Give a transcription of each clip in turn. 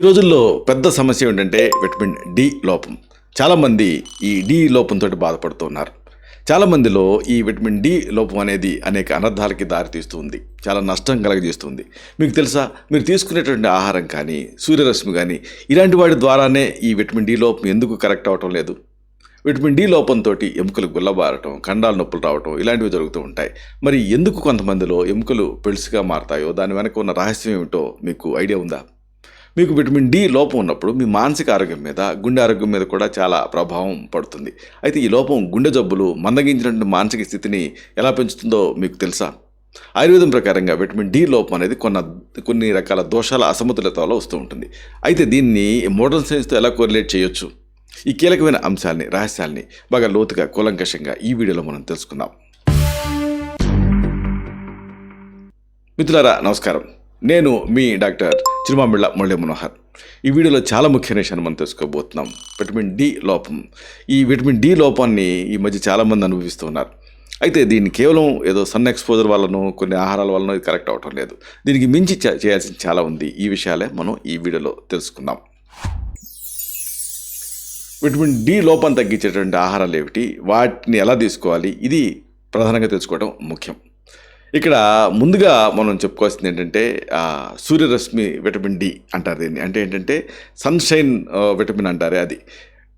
ఈ రోజుల్లో పెద్ద సమస్య ఏంటంటే విటమిన్ డి లోపం. చాలామంది ఈ డి లోపంతో బాధపడుతున్నారు చాలామందిలో ఈ విటమిన్ డి లోపం అనేది అనేక అనర్థాలకి దారితీస్తుంది చాలా నష్టం కలగజేస్తుంది. మీకు తెలుసా? మీరు తీసుకునేటువంటి ఆహారం కానీ సూర్యరశ్మి కానీ ఇలాంటి వాటి ద్వారానే ఈ విటమిన్ డి లోపం ఎందుకు కరెక్ట్ అవటం లేదు? విటమిన్ డి లోపంతో ఎముకలు గుల్లబారటం కండాల నొప్పులు రావటం ఇలాంటివి జరుగుతూ ఉంటాయి. మరి ఎందుకు కొంతమందిలో ఎముకలు పెలుసుగా మారతాయో దాని వెనక ఉన్న రహస్యం ఏమిటో మీకు ఐడియా ఉందా? మీకు విటమిన్ డి లోపం ఉన్నప్పుడు మీ మానసిక ఆరోగ్యం మీద గుండె ఆరోగ్యం మీద కూడా చాలా ప్రభావం పడుతుంది. అయితే ఈ లోపం గుండె జబ్బులు మందగించినటువంటి మానసిక స్థితిని ఎలా పెంచుతుందో మీకు తెలుసా? ఆయుర్వేదం ప్రకారంగా విటమిన్ డి లోపం అనేది కొన్న కొన్ని రకాల దోషాల అసమతులతలో వస్తూ ఉంటుంది. అయితే దీన్ని మోడర్న్ సైన్స్తో ఎలా కోరిలేట్ చేయొచ్చు? ఈ కీలకమైన అంశాలని రహస్యాల్ని బాగా లోతుగా కూలంకషంగా ఈ వీడియోలో మనం తెలుసుకుందాం. మిత్రులారా నమస్కారం. నేను మీ డాక్టర్ చిరుమామిళ్ళ మురళీ మనోహర్. ఈ వీడియోలో చాలా ముఖ్యమైన విషయాన్ని మనం తెలుసుకోబోతున్నాం. విటమిన్ డి లోపం. ఈ విటమిన్ డి లోపాన్ని ఈ మధ్య చాలామంది అనుభవిస్తున్నారు అయితే దీన్ని కేవలం ఏదో సన్ ఎక్స్పోజర్ వల్లనో కొన్ని ఆహారాల వల్లనో ఇది కరెక్ట్ అవటం లేదు. దీనికి మించి చేయాల్సిన చేయాల్సింది చాలా ఉంది. ఈ విషయాలే మనం ఈ వీడియోలో తెలుసుకుందాం. విటమిన్ డి లోపం తగ్గించేటువంటి ఆహారాలు ఏమిటి? వాటిని ఎలా తీసుకోవాలి? ఇది ప్రధానంగా తెలుసుకోవడం ముఖ్యం. ఇక్కడ ముందుగా మనం చెప్పుకోవాల్సింది ఏంటంటే సూర్యరశ్మి విటమిన్ డి అంటారు దీన్ని. అంటే ఏంటంటే సన్షైన్ విటమిన్ అంటారే అది.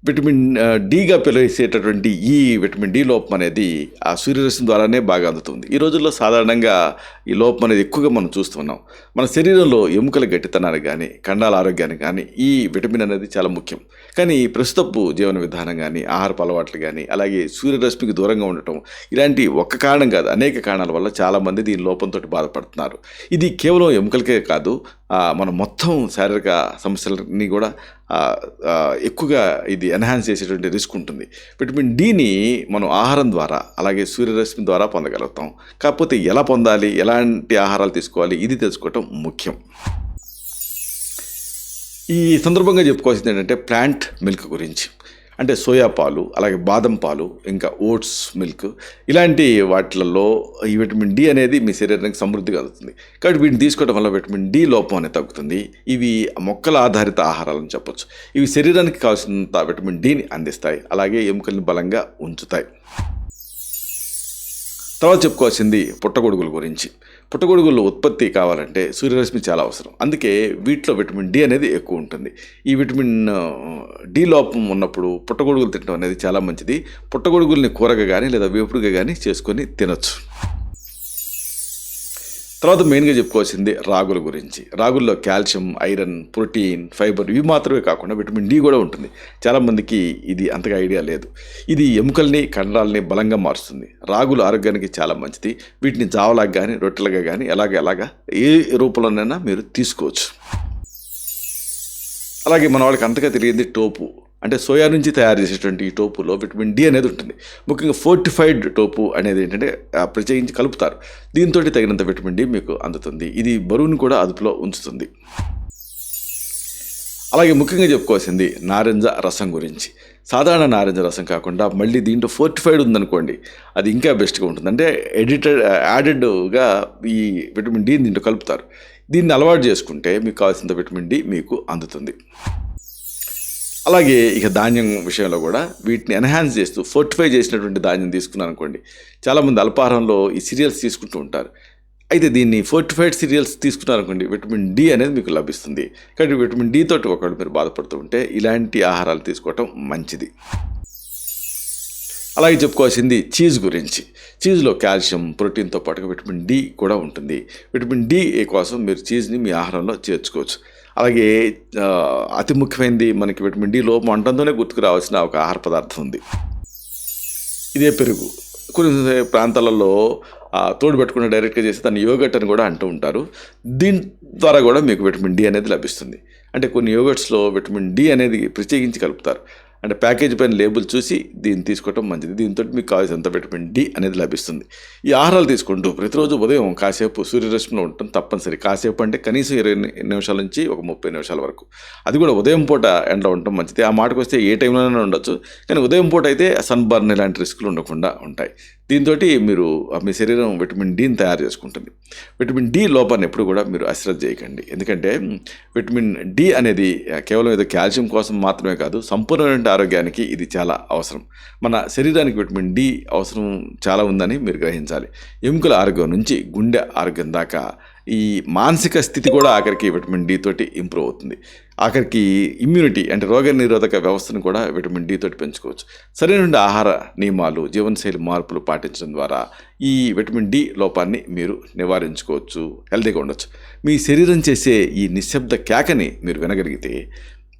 విటమిన్ డిగా పిలిచేటటువంటి ఈ విటమిన్ డి లోపం అనేది ఆ సూర్యరశ్మి ద్వారానే బాగా అందుతుంది. ఈ రోజుల్లో సాధారణంగా ఈ లోపం అనేది ఎక్కువగా మనం చూస్తున్నాం. మన శరీరంలో ఎముకల గట్టితనానికి కానీ కండాల ఆరోగ్యానికి కానీ ఈ విటమిన్ అనేది చాలా ముఖ్యం. కానీ ప్రస్తుతపు జీవన విధానం కానీ ఆహారపు అలవాట్లు కానీ అలాగే సూర్యరశ్మికి దూరంగా ఉండటం ఇలాంటి ఒక్క కారణం కాదు. అనేక కారణాల వల్ల చాలామంది దీని లోపంతో బాధపడుతున్నారు. ఇది కేవలం ఎముకలకే కాదు మన మొత్తం శారీరక సమస్యలని కూడా ఎక్కువగా ఇది ఎన్హాన్స్ చేసేటువంటి రిస్క్ ఉంటుంది. విటమిన్ డిని మనం ఆహారం ద్వారా అలాగే సూర్యరశ్మి ద్వారా పొందగలుగుతాం. కాకపోతే ఎలా పొందాలి ఎలాంటి ఆహారాలు తీసుకోవాలి ఇది తెలుసుకోవటం ముఖ్యం. ఈ సందర్భంగా చెప్పుకోవాల్సింది ఏంటంటే ప్లాంట్ మిల్క్ గురించి. అంటే సోయా పాలు అలాగే బాదం పాలు ఇంకా ఓట్స్ మిల్క్ ఇలాంటి వాటిలలో ఈ విటమిన్ డి అనేది మీ శరీరానికి సమృద్ధిగా అందుతుంది. కాబట్టి వీటిని తీసుకోవడం వల్ల విటమిన్ డి లోపం అనేది తగ్గుతుంది. ఇవి మొక్కల ఆధారిత ఆహారాలని చెప్పొచ్చు. ఇవి శరీరానికి కావాల్సినంత విటమిన్ డిని అందిస్తాయి. అలాగే ఎముకల్ని బలంగా ఉంచుతాయి. తర్వాత చెప్పుకోవాల్సింది పుట్టగొడుగుల గురించి. పుట్టగొడుగుల ఉత్పత్తి కావాలంటే సూర్యరశ్మి చాలా అవసరం. అందుకే వీటిలో విటమిన్ డి అనేది ఎక్కువ ఉంటుంది. ఈ విటమిన్ డి లోపం ఉన్నప్పుడు పుట్టగొడుగులు తినడం అనేది చాలా మంచిది. పుట్టగొడుగుల్ని కూరగా కానీ లేదా వేపుడుగా కానీ చేసుకొని తినొచ్చు. తర్వాత మెయిన్గా చెప్పుకోవాల్సింది రాగుల గురించి. రాగుల్లో కాల్షియం ఐరన్ ప్రోటీన్ ఫైబర్ ఇవి మాత్రమే కాకుండా విటమిన్ డి కూడా ఉంటుంది. చాలామందికి ఇది అంతగా ఐడియా లేదు. ఇది ఎముకల్ని కండరాలని బలంగా మారుస్తుంది. రాగులు ఆరోగ్యానికి చాలా మంచిది. వీటిని జావలాగా కానీ రొట్టెలుగా కానీ ఎలాగ ఎలాగా ఏ రూపంలోనైనా మీరు తీసుకోవచ్చు. అలాగే మన వాళ్ళకి అంతగా తెలియదు టోపు. అంటే సోయా నుంచి తయారు చేసేటువంటి ఈ టోపులో విటమిన్ డి అనేది ఉంటుంది. ముఖ్యంగా ఫోర్టిఫైడ్ టోపు అనేది ఏంటంటే ప్రత్యేకించి కలుపుతారు. దీంతో తగినంత విటమిన్ డి మీకు అందుతుంది. ఇది బరువును కూడా అదుపులో ఉంచుతుంది. అలాగే ముఖ్యంగా చెప్పుకోవాల్సింది నారింజ రసం గురించి. సాధారణ నారింజ రసం కాకుండా మళ్ళీ దీంట్లో ఫోర్టిఫైడ్ ఉందనుకోండి అది ఇంకా బెస్ట్గా ఉంటుంది. అంటే ఎడిటెడ్ యాడెడ్గా ఈ విటమిన్ డి దీంట్లో కలుపుతారు. దీన్ని అలవాటు చేసుకుంటే మీకు కావాల్సినంత విటమిన్ డి మీకు అందుతుంది. అలాగే ఇక ధాన్యం విషయంలో కూడా వీటిని ఎన్హాన్స్ చేస్తూ ఫోర్టిఫై చేసినటువంటి ధాన్యం తీసుకున్నాను అనుకోండి చాలామంది అల్పాహారంలో ఈ సీరియల్స్ తీసుకుంటూ ఉంటారు. అయితే దీన్ని ఫోర్టిఫైడ్ సీరియల్స్ తీసుకున్నారనుకోండి విటమిన్ డి అనేది మీకు లభిస్తుంది. కాబట్టి విటమిన్ డి తోటి ఒకవేళ మీరు బాధపడుతూ ఉంటే ఇలాంటి ఆహారాలు తీసుకోవటం మంచిది. అలాగే చెప్పుకోవాల్సింది చీజ్ గురించి. చీజ్లో కాల్షియం ప్రోటీన్తో పాటుగా విటమిన్ డి కూడా ఉంటుంది. విటమిన్ డి కోసం మీరు చీజ్ని మీ ఆహారంలో చేర్చుకోవచ్చు. అలాగే అతి ముఖ్యమైనది మనకి విటమిన్ డి లోపం అంటంతోనే గుర్తుకు రావాల్సిన ఒక ఆహార పదార్థం ఉంది. ఇదే పెరుగు. కొన్ని ప్రాంతాలలో తోడు పెట్టుకుని డైరెక్ట్గా చేసి దాన్ని యోగట్ అని కూడా అంటూ ఉంటారు. దీని ద్వారా కూడా మీకు విటమిన్ డి అనేది లభిస్తుంది. అంటే కొన్ని యోగట్స్లో విటమిన్ డి అనేది ప్రత్యేకించి కలుపుతారు. అంటే ప్యాకేజ్ పైన లేబుల్ చూసి దీన్ని తీసుకోవటం మంచిది. దీంతో మీకు కావాల్సినంత విటమిన్ డి అనేది లభిస్తుంది. ఈ ఆహారాలు తీసుకుంటూ ప్రతిరోజు ఉదయం కాసేపు సూర్యరశ్మిలో ఉండటం తప్పనిసరి. కాసేపు అంటే కనీసం ఇరవై నిమిషాల నుంచి ఒక ముప్పై నిమిషాల వరకు. అది కూడా ఉదయం పూట ఎండలో ఉండటం మంచిది. ఆ మాటకు వస్తే ఏ టైంలోనైనా ఉండొచ్చు. కానీ ఉదయం పూట అయితే సన్బర్న్ ఇలాంటి రిస్కులు ఉండకుండా ఉంటాయి. దీంతో మీరు మీ శరీరం విటమిన్ డిని తయారు చేసుకుంటుంది. విటమిన్ డి లోపాన్ని ఎప్పుడు కూడా మీరు అశ్రద్ధ చేయకండి. ఎందుకంటే విటమిన్ డి అనేది కేవలం ఏదో కాల్షియం కోసం మాత్రమే కాదు సంపూర్ణమైన ఆరోగ్యానికి ఇది చాలా అవసరం. మన శరీరానికి విటమిన్ డి అవసరం చాలా ఉందని మీరు గ్రహించాలి. ఎముకల ఆరోగ్యం నుంచి గుండె ఆరోగ్యం దాకా ఈ మానసిక స్థితి కూడా ఆఖరికి విటమిన్ డి తోటి ఇంప్రూవ్ అవుతుంది. ఆఖరికి ఇమ్యూనిటీ అంటే రోగ నిరోధక వ్యవస్థను కూడా విటమిన్ డి తోటి పెంచుకోవచ్చు. సరైన ఆహార నియమాలు జీవనశైలి మార్పులు పాటించడం ద్వారా ఈ విటమిన్ డి లోపాన్ని మీరు నివారించుకోవచ్చు హెల్తీగా ఉండొచ్చు. మీ శరీరం చేసే ఈ నిశ్శబ్ద కేకని మీరు వినగలిగితే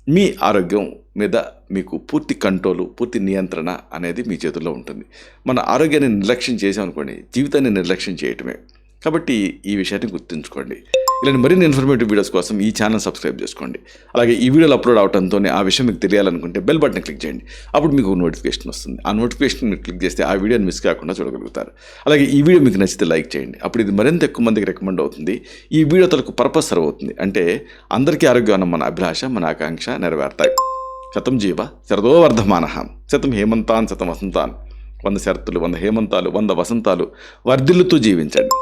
మీ ఆరోగ్యం మీద మీకు పూర్తి కంట్రోలు పూర్తి నియంత్రణ అనేది మీ చేతుల్లో ఉంటుంది. మన ఆరోగ్యాన్ని నిర్లక్ష్యం చేసామనుకోండి జీవితాన్ని నిర్లక్ష్యం చేయటమే కాబట్టి ఈ విషయాన్ని గుర్తుంచుకోండి. ఇలాంటి మరిన్ని ఇన్ఫర్మేటివ్ వీడియోస్ కోసం ఈ ఛానల్ సబ్స్క్రైబ్ చేసుకోండి. అలాగే ఈ వీడియోలు అప్లోడ్ అవడంతోనే ఆ విషయం మీకు తెలియాలనుకుంటే బెల్ బటన్ క్లిక్ చేయండి. అప్పుడు మీకు నోటిఫికేషన్ వస్తుంది. ఆ నోటిఫికేషన్ మీరు క్లిక్ చేస్తే ఆ వీడియోని మిస్ కాకుండా చూడగలుగుతారు. అలాగే ఈ వీడియో మీకు నచ్చితే లైక్ చేయండి. అప్పుడు ఇది మరింత ఎక్కువ మందికి రికమెండ్ అవుతుంది. ఈ వీడియో తలకు పర్పస్ సర్వ్ అవుతుంది. అంటే అందరికీ ఆరోగ్యం అన్న మన అభిలాష మన ఆకాంక్ష నెరవేరుతాయి. శతం జీవ శరదో వర్ధమాన శతం హేమంతాన్ శతం వసంతాన్. వంద శరత్తులు వంద హేమంతాలు వంద వసంతాలు. వర్ధిల్లుతూ జీవించండి.